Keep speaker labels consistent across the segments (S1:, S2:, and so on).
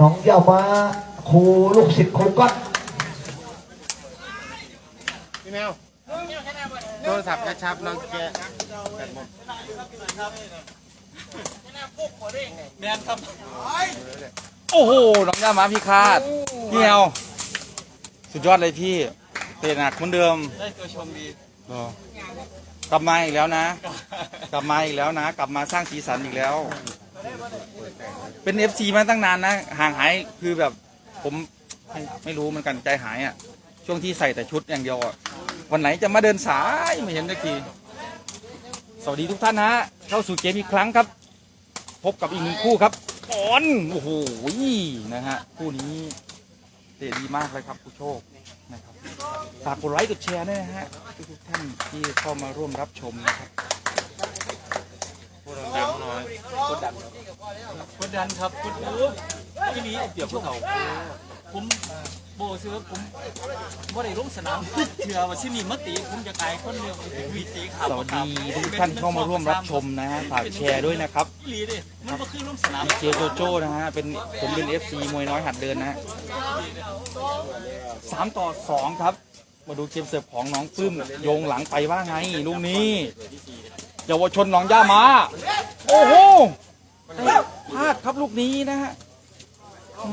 S1: น้องเย้ามาครูลูกศิษย์ครูก๊อต
S2: พี่แมวโทรศัพท์กระชับน้องแกแบตหมด
S3: โอ้โหน้องย่ามาพี่คาดพี่แอวสุดยอดเลยพี่ เตะหนักเหมือนเดิม
S4: ได้ตัวชมดี
S3: เหรอกลับมาอีกแล้วนะ กลับมาอีกแล้วนะ กลับมาสร้างสีสันอีกแล้ว เป็นเอฟซีมาตั้งนานนะห่างหายคือแบบผมไม่ไม่รู้เหมือนกันใจหายอะ ช่วงที่ใส่แต่ชุดอย่างเดียวอะวันไหนจะมาเดินสายไม่เห็นสักทีสวัสดีทุกท่านนะฮะเข้าสู่เกมอีกครั้งครับ พบกับอีกหนึ่งคู่ครับปอนโอ้โหนะฮะคู่นี้เตะดีมากเลยครับผู้โชคนะครับฝากกดไลค์กดแชร์ด้วยนะฮะทุกๆท่านที่เข้ามาร่วมรับชมนะครับ
S2: พูดดังๆหน่อย
S4: กดดันก ดดันครับกดดันที่นี้เดี๋ยวพวกเขาผมโบซื้อผมว่าได้ลงสนามเชื่อว่าที่นี่มติผมจะกลายคนเดียววีตีข่าว
S3: สวัสดีทุกท่านเข้ามาร่วมรับชมนะฮะฝากแชร์ด้วยนะครับ
S4: อีหลีดิมันก็คือลงสนาม
S3: ดีเจโจโจ้นะฮะเป็นผมเป็น FC มวยน้อยหัดเดินนะฮะสามต่อสองครับ มาดูเกมเสิร์ฟของน้องปึ้มโยงหลังไปว่าไงลูกนี้เยาวชนหนองย่ามา โอ้โห พลาดครับลูกนี้นะฮะอื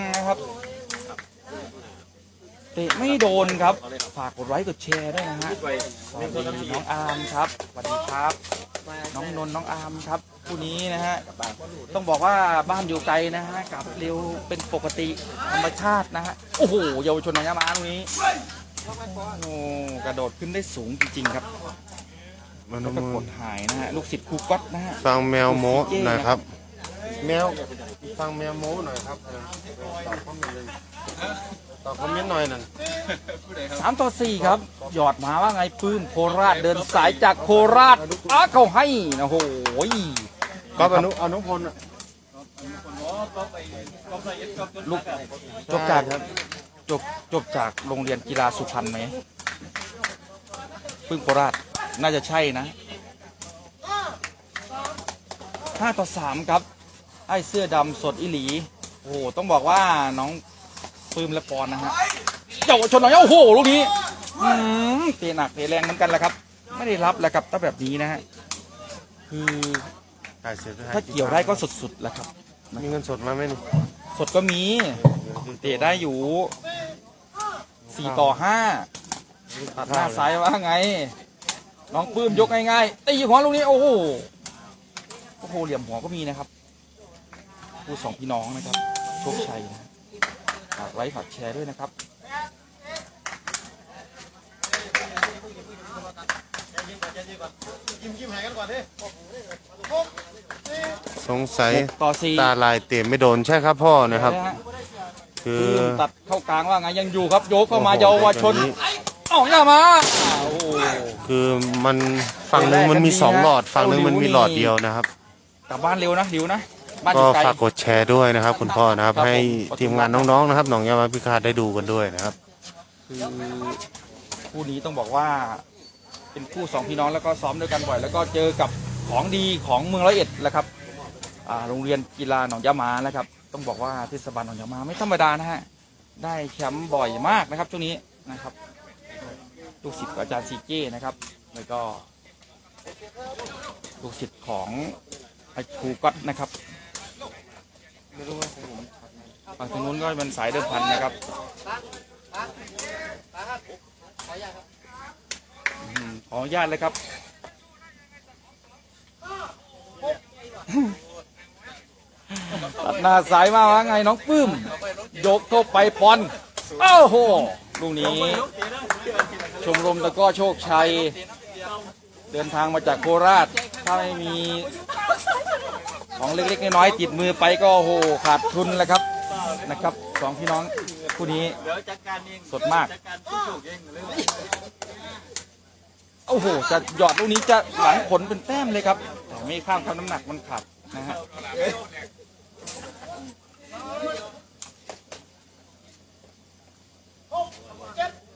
S3: มนะครับ เตะไม่โดนครับ ฝากกดไลค์กดแชร์ด้วยนะฮะสวัสดีน้องอาร์มครับสวัสดีครับ น้องนนท์น้องอาร์มครับคู่นี้นะฮะ ต้องบอกว่าบ้านอยู่ไกลนะฮะกลับเร็วเป็นปกติธรรมชาตินะฮะ โอ้โหเยาวชนหนองยามาตรงนี้ โอ้กระโดดขึ้นได้สูงจริงๆครับ
S2: มัน
S3: แล้วก็กดหายนะฮะลูกศิษย์ครูก๊อตนะฮะ
S2: ฟังแมวโม้หน่อยครับ แมวฟังแมวโม้หน่อยครับเออตอบคอมเมนต์เลยตอบคอมเมนต์หน่อยนั่น
S3: สามต่อสี่ครับ หยอดมาว่าไงปื้มโคราชเดินสายจากโคราชอ้าเขาให้นะโอ้โห
S2: ก็อนุอนุพลอะ
S3: ลูกจบจากจบจบจากโรงเรียนกีฬาสุพรรณไหมปื้มโคราช น่าจะใช่นะห้าต่อสามครับ ไอ้เสื้อดำสดอิหลี โอ้โห ต้องบอกว่าน้องปื้มและปอนนะฮะเยาวชนหน่อยโอ้โห ลูกนี้อืมเตะหนักเตะแรงเหมือนกันแหละครับ ไม่ได้รับแล้วครับถ้าแบบนี้นะฮะ คือ
S2: ถ่ายเสร็จแล้ว
S3: ถ้าเกี่ยวได้ก็สุดๆแล้วครับ
S2: มีเงินสดมาไหมนี่
S3: สดก็มี เตะได้อยู่สี่ต่อห้าตัดหน้าซ้ายว่าไง น้องปื้มยกง่ายๆตีหัวลูกนี้โอ้โหโอ้โหเหลี่ยมหัวก็มีนะครับผู้สองพี่น้องนะครับโชคชัยนะฝากไลค์ฝากแชร์ด้วยนะครับ
S2: สงสัย
S3: หกต่อสี่
S2: ตาลายเตะไม่โดนใช่ครับพ่อนะครับ
S3: นะฮะ
S2: คือ
S3: ปื้มตัดเข้ากลางว่าไงยังอยู่ครับ โยกเข้ามา
S2: โอ้โห
S3: เยาวชน
S2: แบบนี้
S3: เอ้าอย่ามาโอ้โห
S2: คือมันฝั่งหนึงมันมีสองหลอดฝั่งหนึงมันมีหลอดเดียวนะครับ
S3: กลับบ้านเร็วนะหิวนะบ้านอ
S2: ก็
S3: ยู่ไกล
S2: ฝากกดแชร์ด้วยนะครับ คุณพ่อนะครับ
S3: ครับผม
S2: ให้
S3: ขอบคุณ
S2: ทีมงานน้องๆนะครับหนองยามาพิฆาตได้ดูกันด้วยนะครับ
S3: คือคู่นี้ต้องบอกว่า เป็นคู่สองพี่น้องแล้วก็ซ้อมด้วยกันบ่อย แล้วก็เจอกับของดีของเมืองร้อยเอ็ดแหละครับอ่าโรงเรียนกีฬาหนองยามานะครับ ต้องบอกว่าเทศบาลหนองยามาไม่ธรรมดานะฮะได้แชมป์บ่อยมากนะครับช่วงนี้นะครับ ลูกศิษย์อาจารย์ซีเก้นะครับ แล้วก็ ลูกศิษย์ของไอ้ครูก๊อตนะครับฝั่งทางนู้นก็เป็นสายเดิมพันนะครับขออนุญาตเลยครับตัดหน้าสายมาว่าไงน้องปื้ม ยกเข้าไปปอน โอ้โห ลูกนี้ มรมตะกร้อโชคชัย เดินทางมาจากโคราช ถ้าไม่มีของเล็กๆน้อยๆติดมือไปก็โอ้โหขาดทุนแล้วครับนะครับสองพี่น้องคู่นี้สดมากโอ้โหจะหยอดลูกนี้จะหลังผลเป็นแต้มเลยครับแต่ไม่ข้ามครับน้ำหนักมันขาดนะฮะ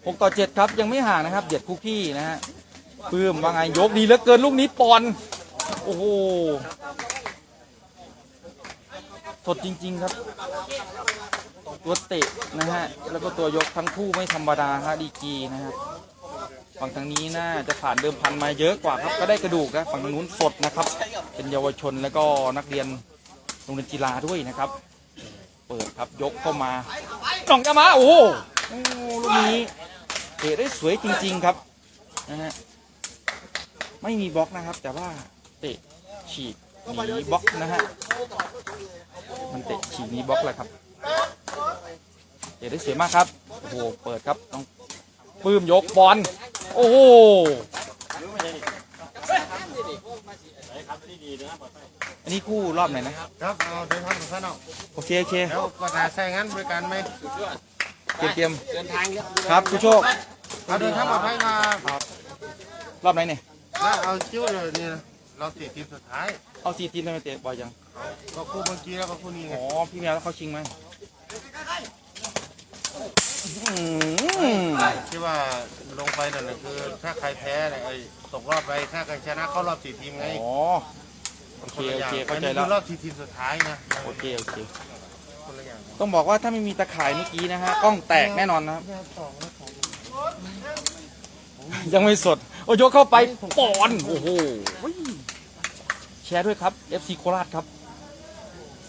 S3: หกต่อเจ็ดครับยังไม่ห่างนะครับเด็ดคุกกี้นะฮะปื้มว่าไงยกดีเหลือเกินลูกนี้ปอน โอ้โหสดจริง ๆ ครับ ตัวเตะนะฮะ แล้วก็ตัวยกทั้งคู่ไม่ธรรมดาฮะดีกรีนะครับฝั่งทางนี้น่าจะผ่านเดิมพันมาเยอะกว่าครับ ก็ได้กระดูกนะฝั่งนู้นสดนะครับ เป็นเยาวชนแล้วก็นักเรียนโรงเรียนกีฬาด้วยนะครับ เปิดครับยกเข้ามาจ่องจะมาโอ้โหลูกนี้ เตะได้สวยจริง ๆ ครับนะฮะไม่มีบล็อกนะครับ แต่ว่าเตะฉีกหนีบล็อกนะฮะมันเตะฉีกหนีบล็อกแหละครับเตะได้สวยมากครับโอ้โหเปิดครับน้องปื้มยกบอลโอ้โหอันนี้คู่รอบไหนนะครับ
S2: ครับเอาเดินทางถึงข้างนอก
S3: โอเคโอเค
S2: แล้วก็จะใช้งานบริการไหม
S3: เกมเกมครับผู้โชค
S2: เอาเดินทางปลอดภัยมาร
S3: อบไหนเนี่ย
S2: แล้วเอาจิ้วเลยนี่นะเราติดทีมสุดท้าย
S3: เอาซีทีมทำไมเตะบ่อยจัง
S2: ก็คู่เมื่อกี้แล้วก็คู่นี้ไง
S3: อ๋อพี่แมวแล้วเขาชิงไหมอืม
S2: ที่ว่าลงไปนั่นน่ะคือ ถ้าใครแพ้เนี่ยไอ้ตกรอบไปถ้าใครชนะเข้ารอบสี่ทีมไง
S3: อ๋อ โอเค
S2: นละ
S3: โอ
S2: ย่าง
S3: เค เข้าใจ
S2: อันนี้
S3: แล้
S2: คื
S3: ว
S2: อรอบสี่ทีมสุดท้ายนะ
S3: โอเค โอเค
S2: คนละอย่าง
S3: ต้องบอกว่าถ้าไม่มีตะข่ายเมื่อกี้นะฮะกล้องแตกแน่นอนนะครับยังไม่สด โอ้ยกเข้าไปปอน โอ้โหแชร์ด้วยครับ FC โคราชครับ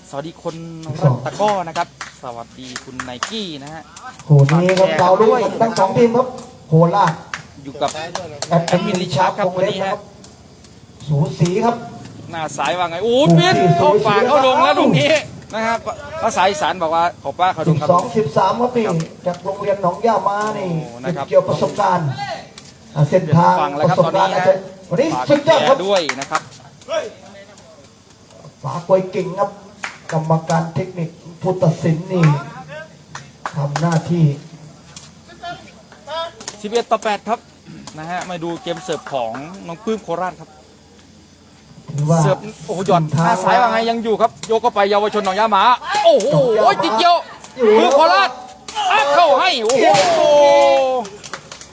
S3: สวัสดีคนรักตะกร้อนะครับ สวัสดีคุณไนกี้นะฮะ
S1: โหนี้ครับดาวรุ่งทั้งสองทีมครับโหราช
S3: อยู่กับ
S1: แอดมินลิชาร์ดครับวันนี้ครับสูสีครับ
S3: หน้าสายว่าไง โอ้ยปินเข้าฝากเข้าลงแล้วตรงนี้นะครับ ภาษาอีสานบอกว่าขอป้าเขาดงครับ
S1: 12 13ครับพี่จากโรงเรียนหนองย่ามานี่
S3: โอ้นะครับ
S1: เกี่ยวประสบการณ์อ่าเส้นทาง
S3: ฟังแล้ว
S1: ป
S3: ครับ
S1: ระสบการณ์
S3: ตอนนี้
S1: อาจจะวันนี้
S3: ฝาก
S1: สุดยอดครับ
S3: แชร์ด้วยนะครับ
S1: ฝากไว้เก่งครับ กรรมการเทคนิคผู้ตัดสินนี่ทำหน้าที่
S3: 11 ต่อ 8 ครับ นะฮะ มาดูเกมเสิร์ฟของน้องปื้มโคราชครับ
S1: ถือว่า
S3: เสิร์ฟ โอ้โหหยอดหน้าสายว่าไงยังอยู่ครับ โยกเข้าไปเยาวชนหนองยาหมา โอ้โหติดเกี่ยวปื้มโคราชอัพเข้าให้โอ้โห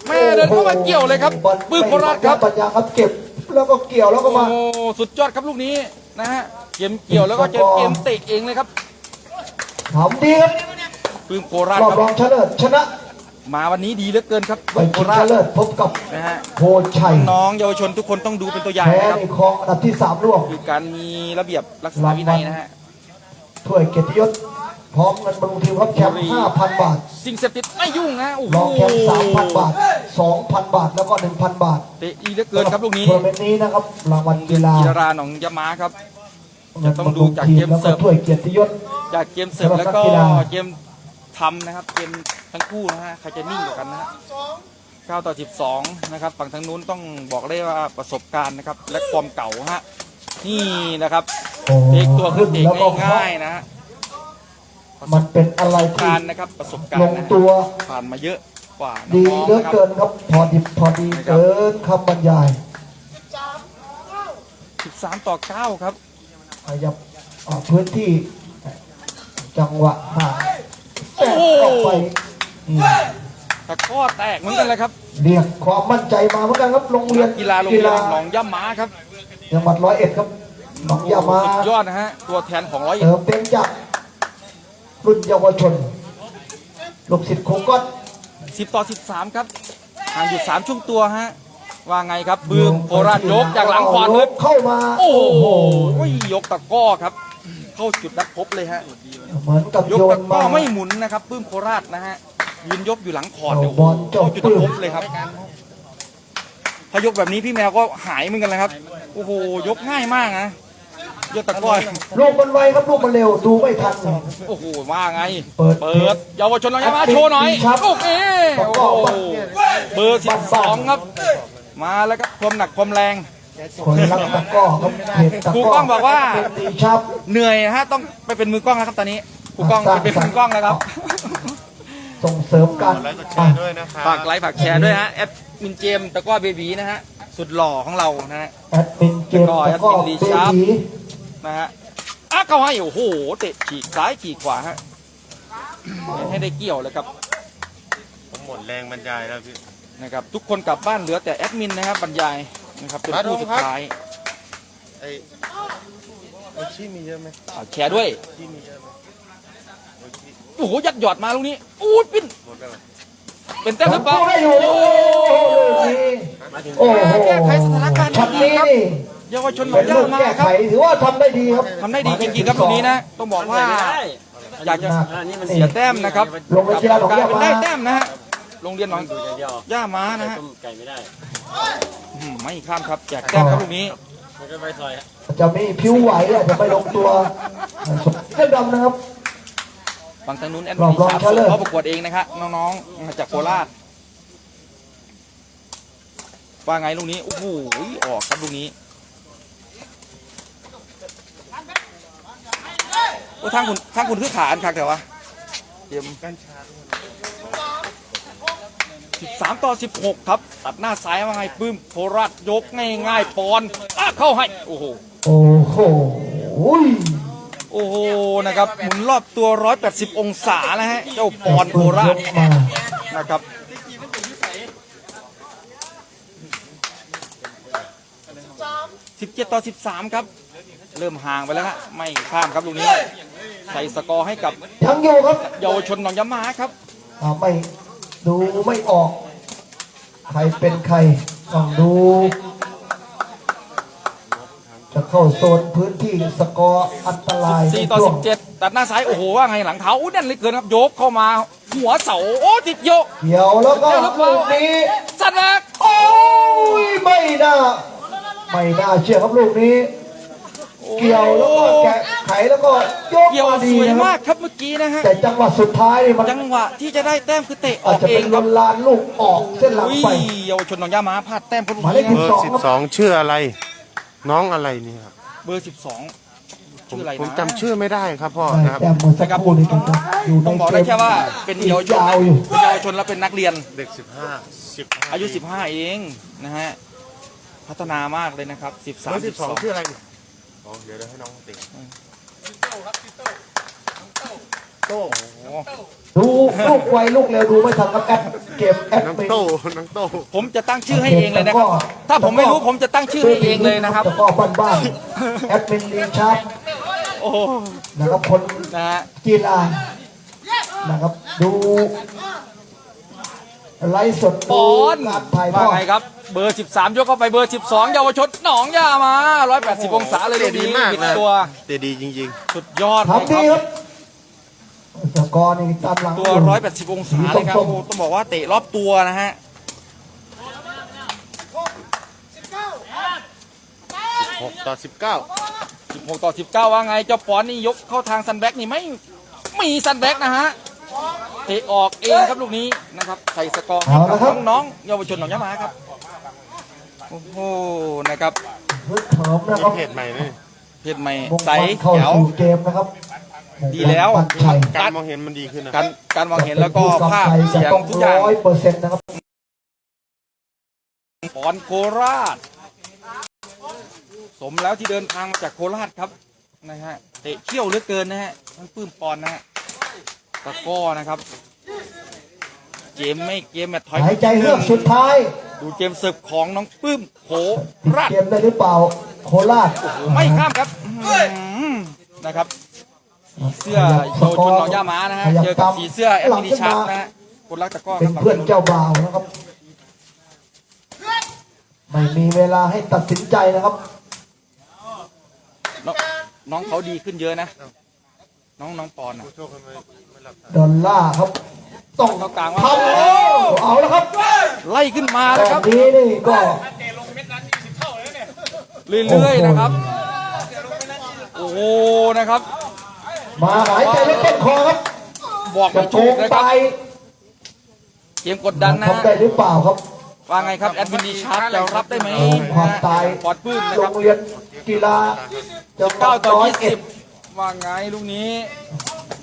S3: แม่เดินเข้ามาเกี่ยวเลยครับ
S1: บอล
S3: ปื้มโคราชครับ
S1: ปัญญาครับเก็บแล้วก็เกี่ยวแล้วก็มาโอ้
S3: สุดยอดครับลูกนี้นะฮะเกมเกี่ยวแล้วก็เจอเกมเตะเองเลยครับ
S1: ทำดีครับ
S3: ปื้มโคราช
S1: รอบ
S3: ครับ
S1: รองชนะเลิศชนะ
S3: มาวันนี้ดีเหลือเกินครับ
S1: ไป
S3: โค
S1: ชิง
S3: รา
S1: ชเลิศพบกับ
S3: นะฮะ
S1: โพชัย
S3: น้องเยาวชนทุกคนต้องดูเป็นตัวอย่างนะครับ
S1: ในครองอันดับที่สามร่วม
S3: คือการมีระเบียบรักษาวินัยนะฮะ
S1: ถ้วยเกียรติยศพร้อมเงินบำรุงทีมครับแชมป์5,000 บาท
S3: สิ่งเสพติดไม่ยุ่งนะโอ้โห
S1: รองแชมป์3,000 บาท 2,000 บาทแล้วก็ 1,000 บาท
S3: เตะดีเหลือเกินครับลูกนี้
S1: ทัวร์นาเมนต์นี้นะครับรางวัลกีฬา
S3: กีฬาหนองยะม้าครับ
S1: เงิน
S3: ต้อง
S1: บำ
S3: ดู
S1: รุง
S3: จาก
S1: ที
S3: เก
S1: ม
S3: ม
S1: แล้ว
S3: เสิ
S1: ก็
S3: ร์ฟ
S1: ถ้วยเกียรติยศ
S3: จากเกมเสิร์ฟ
S1: สำหรับ
S3: แล้ว
S1: นัก
S3: ก็
S1: กีฬา
S3: เกมทำนะครับเกมทั้งคู่นะฮะใครจะนิ่งกว่ากันนะฮะ9ต่อ 12 นะครับ ฝั่งทางนู้นต้องบอกได้ว่าประสบการณ์นะครับ และความเก่าฮะ นี่นะครับ
S1: โอ้
S3: เทคตัวขึ้นเตะ
S1: แล้วก็
S3: ง่ายๆนะฮะ
S1: มันเป็นอะไรที่
S3: การนะครับประสบการ
S1: ล
S3: ณ์
S1: ง
S3: นะฮะ
S1: ตัว
S3: ผ่านมาเยอะกว่า
S1: ดี
S3: น้อง
S1: เหลือ
S3: ๆนะครับ
S1: เกินครับพอดิบพอดีเกินคำบรรยาย
S3: 13ต่อ9ครับ
S1: ขยับออกพื้นที่ จังหวะห่างแตะออกไปนี่
S3: ตะกร้อแตกเหมือนกันเลยครับ
S1: เรียกความมั่นใจมาเหมือนกันครับโรงเรียน
S3: กีฬาโรงเรียนหนองยะม้าครับ
S1: จังหวัดร้อยเอ็ดครับหนองยามา
S3: สุดยอดนะฮะ ตัวแทนของร้อยเอ็
S1: เติ
S3: ด
S1: มเป็นจากรุ่นเยาวชนลูกศิษย์โคก้อน
S3: สิบต่อสิบสามครับห่างอยู่สามช่วงตัวฮะ ว่าไงครับบืมโคราชยกจากหลังขวาเลย
S1: เข้ามา
S3: โอ้โหยกตะกร้อครับ เข้าจุดนัดพบเลยฮะ
S1: เหมือนกับ
S3: ยก
S1: โย
S3: ตะ
S1: น
S3: กร้
S1: มา
S3: อไม่หมุนนะครับปื้มโคราชนะฮะยืนยกอยู่หลังคอร์ดเดี๋ยว
S1: เอาบอลเจ้า
S3: เข้าจุดนัดพบเลยครับ ถ้ายกแบบนี้พี่แมวก็หายเหมือนกันเลยครับ โอ้โห ยกง่ายมากนะยกตะกร้อ
S1: ลูกมันไวครับลูกมันเร็วดูไม่ทัน
S3: โอ้โหว่าไง
S1: เปิด
S3: เปิด เยาวชนเรายังมาโชว์หน่อย
S1: ครับ
S3: โอเคโอ้โหเบอร์สิบสองครับ มาแล้วครับความหนักความแรง
S1: คนรักตะกร้อครับเพจตะ
S3: ครู
S1: กร้
S3: กล้องบอกว่า
S1: เป็นดีชับ
S3: เหนื่อยฮะต้องไปเป็นมือกล้องแล้วครับตอนนี้ครูกล้องไปเป็นมือกล้องแล้วครับ
S1: ส่งเสริมการ
S2: กดไลค์กดแชร์ด้วยนะครับ
S3: ฝากไลค์ฝากแชร์ด้วยฮะแอด มินเจมส์ตะกร้อเบบีนะฮะ สุดหล่อของเรานะฮะ
S1: แอดมินเกม
S3: แล้วก็
S1: ตะกร้อ
S3: แอดมินดี
S1: เบ
S3: ชับ
S1: บี
S3: นะฮะอะเขาให้โอ้โห เตะฉีกซ้ายฉีกขวาฮะให้ได้เกี่ยวเลยครับ
S2: ผมหมดแรงบรรยายแล้วพี่
S3: นะครับ ทุกคนกลับบ้านเหลือแต่แอดมินนะครับบรรยายนะครับเป็นผู้สุดท้าย
S2: ไอ้ชี้มีเยอะไหม
S3: อ่าแชร์ด้วย
S2: ชี้มีเยอะไหม
S3: โอ้โหยัดหยอดมาลูกนี้อู้ยปิ้น
S2: หมดแล้ว เหรอ
S3: เป็นแต้มหรือเปล่า
S1: ได้อยู่
S3: โอ้
S1: โอ้โห
S3: แก้ไขสถานการณ์
S1: ช็อตนี้นี่
S3: เยาวชนหน
S1: เป็
S3: อง
S1: น
S3: ย่า
S1: ลูก
S3: มา
S1: แก้
S3: ครั
S1: ไข
S3: บ
S1: ถือว่าทำได้ดีครับ
S3: ทำได้ดีจริงๆครับลูกนี้นะต้องบอกว่า อยากจะ
S4: นี่มัน
S3: เสียแต้มนะครับ
S1: ลงไปเชียร์หนอง
S3: กลาย
S1: ย่า
S3: เป็น
S1: มา
S3: ได้แต้มนะฮะโรงเรียนหนอง
S4: ดูอย่างเดียว
S3: ย่ามานะฮะ
S4: ต้มไก่ไม่ได้
S3: อืมไม่ข้ามครับแจกแต้มครับลูกนี้
S4: มันก็ไปซอย
S1: จะมีผิวไหวอาจจะไปลงตัวเส้นดำนะครับ
S3: ฝั่งทางนู้นแอด
S1: รอบ
S3: มิน
S1: รอง
S3: ชาร์
S1: ชนะเลิศ
S3: เขาประกวดเองนะครับน้องๆมาจากโคราชว่าไงลูกนี้โอ้โหออกครับลูกนี้โอ้ทางคุณทางคุณคือขาอันคักแต่ว่าเตรียม
S2: กัญชา
S3: 13ต่อ16ครับ ตัดหน้าซ้ายว่าไงปื้มโคราชยกง่ายๆปอนอะเข้าให้ โอ้โห
S1: โอ้โหอุ้ย
S3: โอ้โหนะครับหมุนรอบตัว 180 องศานะฮะเจ้าปอนโคราช
S1: ยกมา
S3: นะครับ17ต่อ13ครับ เริ่มห่างไปแล้วฮะไม่ข้ามครับลูกนี้ใส่สกอร์ให้กับ
S1: ยังอยู่ครับ
S3: เยาวชนหนองยะมาครับ
S1: อ่าไม่ดูไม่ออก ใครเป็นใครต้องดูจะ เข้าโซนพื้นที่สกอร์อันตราย
S3: 4ต่อ
S1: ในช่วง
S3: 17ตัดหน้าซ้าย โอ้โห ว่าไงหลังเท้าอู้แน่นเหลยเกินครับยกเข้ามา หัวเสา โอ้ติดโยก
S1: เกี่ยวแล้วก็
S3: เกี่ยวแล้วเปล่า
S1: ลูกนี้
S3: สัตว์แรก
S1: โอ้ยไม่น่าไม่น่าเชื่อครับลูกนี้ เกี่ยวแล้วก็แกะไขแล้วก็ยก
S3: เกี่ยว
S1: มา
S3: ส
S1: ดี
S3: วย
S1: นะค
S3: มา
S1: รั
S3: ก
S1: บ
S3: ครับเมื่อกี้นะฮะ
S1: แต่จังหวะสุดท้ายนี่มัน
S3: จังหวะที่จะได้แต้มคือเตะอ
S1: อา
S3: อ
S1: จ
S3: ก
S1: จะ
S3: เอ
S1: เป็น
S3: ง
S1: ล
S3: ครับ
S1: นลานลูกออกเส้นหลัง
S3: อุ้ย
S1: ไป
S3: เยาวชนหนองยามาพลาดแต้มเพราะลูก
S1: หมายเล
S3: นี้
S1: ข
S2: เบอร์สิบสองชื่ออะไร น้องอะไรนี่ครับ
S3: เบอร์12
S2: ผม
S3: ชื่ออะไร
S2: ผม
S3: นะ
S2: จำชื่อไม่ได้ครับพ่อ
S1: ไม่
S2: นะครับ
S1: แต่เมื่อสักครู่นี้ต้องอยู่ใน
S3: ต้องบอกได้แค่ว่าเป็นเยาวชน
S1: ยาวอยู่
S3: เป็นเยาวชนแล้วเป็นนักเรียน
S2: เด็กสิบห้าสิบ
S3: อายุ 15 เองนะฮะ พัฒนามากเลยนะครับ
S2: เบอร์สิบสอง
S3: 13
S2: ชื่ออะไรนี่อ๋อเดี๋ยวเดี๋ยวให้น้องติง โต้
S3: 12โอ้
S1: ดูลูกไวลูกเร็วดูไม่ทันกับแอดเกมแอด
S2: น้อง
S1: มิน
S2: โต้น้องโต้
S3: ผมจะตั้งชื่อให้เองเลยนะครับ ถ้าผมไม่รู้ผมจะตั้งชื่อให้เองเลยนะครับ
S1: แล้วก็บ้านๆแอดมินลินชาร์ด
S3: โอ้โห
S1: นะครับคน
S3: นะฮะ
S1: กีฬานะครับดูไลฟ์สด
S3: ป
S1: ดู
S3: อน
S1: การถ่ายท
S3: ว่า
S1: อด
S3: ไงครับ เบอร์ 13 ยกเข้าไปเบอร์ 12 เยาวชนหนองยามา 180 องศาเลย
S2: เตะดีมาก
S3: ปิด
S2: นะ
S3: ตัว
S2: เตะดีจริง
S3: สุดยอดเลย
S1: ทำดี
S3: ค
S1: ครับรับ สกอร์นี่ตามหลัง
S3: ตัว 180 องศาเลยครับ
S1: ส้ม
S3: โอ้ต้องบอกว่าเตะรอบตัวนะฮะ
S2: ๆหกต่อสิบเก้า
S3: 16 ต่อ 19 ว่าไง เจ้าปอนนี่ยกเข้าทางซันแบ็กนี่ไม่มีซันแบ็กนะฮะ เตะออกเองครับลูกนี้นะครับ ใส่สกอร์ให้กับน้องๆเยาวชนหนองยามาครับ โอ้โห นะครับ
S1: ฮึดเหิมนะค
S2: มี
S1: รับ
S2: เพจใหม่นี่
S3: เพชรใหม่
S1: มุ่ง
S3: ใส
S1: มั่นเข้า
S3: แจ๋ว
S1: สู่เกมนะครับ
S3: ดีแล้ว
S1: ปันชัย
S2: การมองเห็นมันดีขึ้นนะ
S3: การการวางเห็นแล้วก็ภาพ
S1: จะ
S3: เสียง
S1: ต้อง
S3: ทุกอย่าง
S1: ร้อยเปอร์เซ็นต์นะครับ
S3: ปอนโคราช สมแล้วที่เดินทางมาจากโคราชครับนะฮะเตะเขี้ยวเหลือเกินนะฮะทั้งปื้มปอนนะฮะตะกร้อนะครับ เกมไม่เกมแมตช์ถอย
S1: หายใจเฮือกสุดท้าย
S3: ดูเกมเสิร์ฟของน้องปื้มโค
S1: ติด
S3: ราช
S1: เกมได้หรือเปล่า โคราช
S3: ไม่ข้ามครับอื้อหือนะครับ เสื้อโยชนหนองย่าม้านะฮะเจอกับสีเสื้อแอดมินิชาร์ปนะฮะคนรักตะกร้อค
S1: เป็
S3: รั
S1: น
S3: บ
S1: เพื่อนเจ้าบ่าวนะครับ ไม่มีเวลาให้ตัดสินใจนะครับ
S3: น้องน้องเขาดีขึ้นเยอะนะ น้องน้องปอนนะ
S2: โชคทำไมไม่หลับตา
S1: ดอลล่าร์ครับต้อง
S3: เข้ากลางว่า
S1: ทำแล้วเอาแล้วครับ
S3: ไล่ขึ้นมา
S1: ต
S3: แล้ว
S1: อ
S3: ครั
S1: น
S3: บ
S1: นี้นี่ก็
S3: เรื่อยๆนะครับ โอ้โหนะครับ
S1: มาหายใจเล็กต้นคอครับ
S3: บอก
S1: จะ
S3: ไม่
S1: โก
S3: ถูก
S1: ง
S3: นะค
S1: ไป
S3: รับเกมกดดันนะ
S1: ทำได้หรือเปล่าครับ
S3: ว่าไงครับแอดมินดีชาร์ปจะรับได้ไหม
S1: ความตาย
S3: ปอดปื้มนะ
S1: โร
S3: ครับ
S1: งเรียนกีฬาจังหวั
S3: เก้า
S1: ด
S3: ต่อ
S1: ร้อย
S3: ยี่
S1: เอ็
S3: สิ
S1: ด
S3: บว่าไงลูกนี้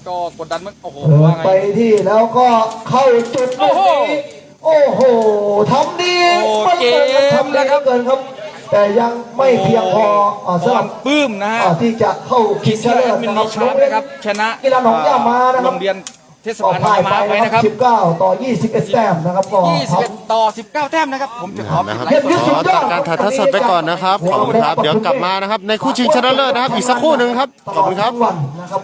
S3: ก็กดดันมั้งโอ้โห
S1: เปิ
S3: ว่า
S1: ด
S3: ไง
S1: ไปที่แล้วก็เข้าจุดลูกนี้โอ้โหทำดี
S3: โอ้
S1: มันเกินครับ
S3: เกม
S1: ทำดี
S3: นะครับ
S1: เกินครับ แต่ยังไม่เพียงพออ่า
S3: ป
S1: สำห
S3: อ
S1: รับ
S3: นปื้มนะฮะ
S1: อ่าที่จะเข้าชิ
S3: ที
S1: งช
S3: เสื้อ
S1: นะ
S3: แอ
S1: เลิ
S3: ด
S1: ศ
S3: มิน
S1: นะค
S3: ดี
S1: รับ
S3: ชาร์ปนะครับ ชนะ
S1: กีฬาหนองย่ามานะครับ
S3: โรงเรียนเทศบาลบางมาไปนะครับ
S1: 19 ต่อ 21 แต้มนะครับก็ทำ
S3: 21 ต่อ 19 แต้มนะครับ ผมจะขอปิ
S2: นะ
S3: ด
S2: ครับ
S3: ไลฟ์สด
S2: ขอตัดการถ่ายทอดสดไปก่อนนะครับ ขอบคุณครับ เดี๋ยวกลับมานะครับ ในคู่ชิงชนะเลิศนะครับ อีกสักครู่หนึ่งครับ ขอบคุณครับ
S1: ตลดทั้งวันนะครับ